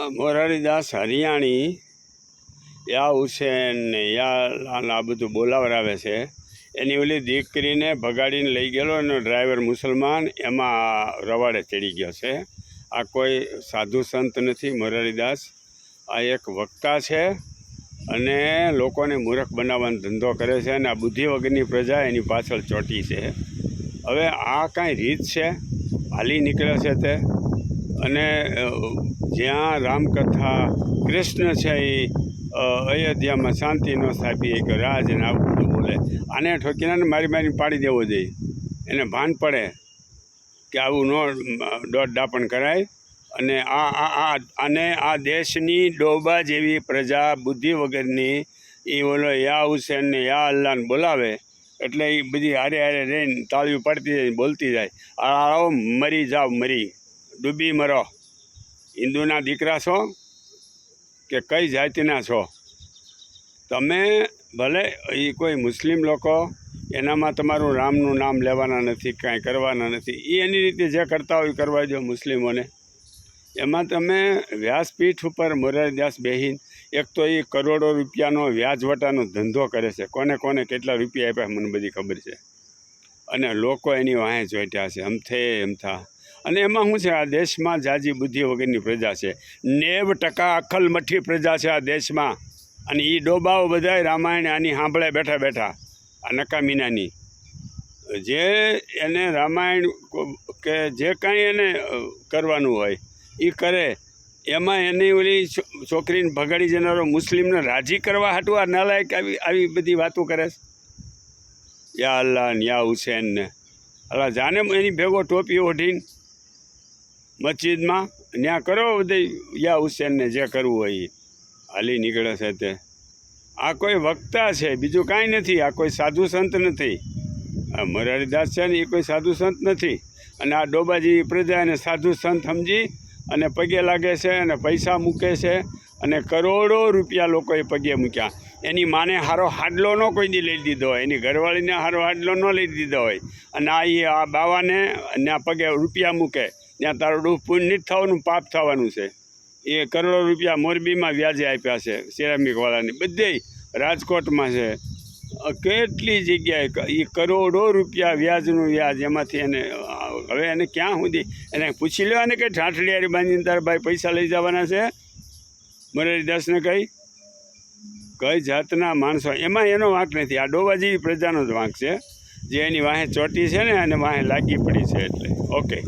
મોરારીદાસ હરિયાણી, યા હુસેન ને યા આ બધું બોલાવરાવે છે. એની ઓલી દીકરીને ભગાડીને લઈ ગયેલો એનો ડ્રાઈવર મુસલમાન, એમાં રવાડે ચડી ગયો છે. આ કોઈ સાધુ સંત નથી મોરારીદાસ. આ એક વક્તા છે અને લોકોને મૂર્ખ બનાવવાનો ધંધો કરે છે અને આ બુદ્ધિ વગરની પ્રજા એની પાછળ ચોટી છે. હવે આ કાંઈ રીત છે? હાલી નીકળે છે તે? અને જ્યાં રામકથા કૃષ્ણ છે એ અયોધ્યામાં શાંતિ ન સ્થાપી, એક રાજ અને આવું બોલે. આને ઠોકીને મારી મારી પાડી દેવો જોઈએ. એને ભાન પડે કે આવું ન દોડ દાપણ કરાય. અને આ આ આ, અને આ દેશની ડોબા જેવી પ્રજા બુદ્ધિ વગરની એ બોલો યા હુસેન ને યા અલ્લાહને બોલાવે, એટલે એ બધી હારે હારે રહીને તાળીઓ પાડતી જાય બોલતી જાય. આવો મરી જાઓ, મરી. ડૂબી મરો. હિન્દુના દીકરા છો કે કઈ જાતિના છો? તમે ભલે એ કોઈ મુસ્લિમ લોકો, એનામાં તમારું રામનું નામ લેવાના નથી, કાંઈ કરવાના નથી એ એની રીતે જે કરતા હોય કરવા દો મુસ્લિમોને. એમાં તમે વ્યાસપીઠ ઉપર મોરારીદાસ બેહીન, એક તો એ કરોડો રૂપિયાનો વ્યાજવટાનો ધંધો કરે છે. કોને કોને કેટલા રૂપિયા આપ્યા મને બધી ખબર છે. અને લોકો એની વાંહે જોઈટ્યા છે અમથે અમથા અને એમાં શું છે, આ દેશમાં જાજી બુદ્ધિ વગરની પ્રજા છે. નેવ ટકા અક્કલમઠી પ્રજા છે આ દેશમાં. અને એ ડોબાઓ બધાય રામાયણ આની સાંભળે બેઠા બેઠા, આ નકામીનાની જે એને રામાયણ કે જે કાંઈ એને કરવાનું હોય એ કરે. એમાં એની ઓલી છોકરીને ભગાડી જનારો મુસ્લિમને રાજી કરવા હાટું આ નાલાયક આવી આવી બધી વાતો કરે છે? યા અલ્લાહ યા હુસેન ને અલ્લાહ જાને એની ભેગો ટોપી ઓઢીને મસ્જિદમાં ત્યાં કરો બધી યા હુસેનને જે કરવું હોય એ હાલી નીકળે છે તે. આ કોઈ વક્તા છે, બીજું કાંઈ નથી. આ કોઈ સાધુ સંત નથી. આ મોરારીદાસ છે ને એ કોઈ સાધુ સંત નથી. અને આ ડોબાજી પ્રજા એને સાધુ સંત સમજી અને પગે લાગે છે અને પૈસા મૂકે છે અને કરોડો રૂપિયા લોકોએ પગે મૂક્યા. એની માને હારો હાડલો ન કોઈ દી લઈ દીધો હોય. એની ઘરવાળીને હારો હાડલો ન લઈ દીધો હોય. અને આ એ આ બાવાને અને આ પગે રૂપિયા મૂકે. ત્યાં તારું ડૂહ પૂન નથી થવાનું, પાપ થવાનું છે. એ કરોડો રૂપિયા મોરબીમાં વ્યાજે આપ્યા છે સિરામિકવાળાની બધે રાજકોટમાં છે. કેટલી જગ્યાએ એ કરોડો રૂપિયા વ્યાજનું વ્યાજ એમાંથી એને હવે એને ક્યાં સુધી? એને પૂછી લેવાને કે ઠાઠડિયારી બાંધીને તારા ભાઈ પૈસા લઈ જવાના છે? મોરારીદાસને કઈ કઈ જાતના માણસો. એમાં એનો વાંક નથી. આ ડોવા જેવી પ્રજાનો જ વાંક છે, જે એની વાહે ચોટી છે ને, અને વાહે લાગી પડી છે એટલે. ઓકે